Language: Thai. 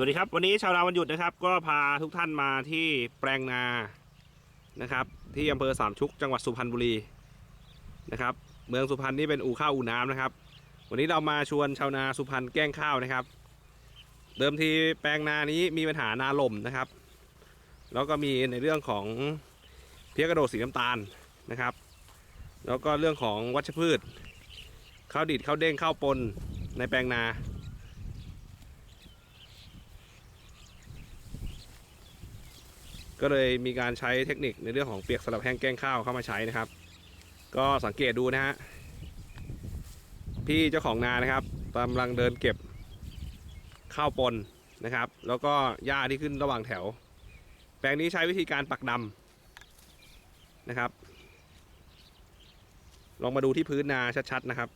สวัสดีครับ วันนี้ชาวนาวันหยุดนะครับ ก็พาทุกท่านมาที่แปลงนานะครับ ที่อำเภอสามชุกจังหวัดสุพรรณบุรีนะครับ เมืองสุพรรณนี่เป็นอู่ข้าวอู่น้ำนะครับ วันนี้เรามาชวนชาวนาสุพรรณแกล้งข้าวนะครับ เดิมทีแปลงนานี้มีปัญหานาล่มนะครับ แล้วก็มีในเรื่องของเพี้ยกระโดดสีน้ำตาลนะครับ แล้วก็เรื่องของวัชพืชข้าวดิดข้าวเด้งข้าวปนในแปลงนา ก็เลยมีการใช้เทคนิคในเรื่องของเปียกสลับแห้งแกล้งข้าวเข้ามาใช้นะครับ ก็สังเกตดูนะฮะพี่เจ้าของนานะครับกำลังเดินเก็บข้าวปนนะครับ แล้วก็หญ้าที่ขึ้นระหว่างแถว แปลงนี้ใช้วิธีการปักดำนะครับ ลองมาดูที่พื้นนาชัดๆนะครับ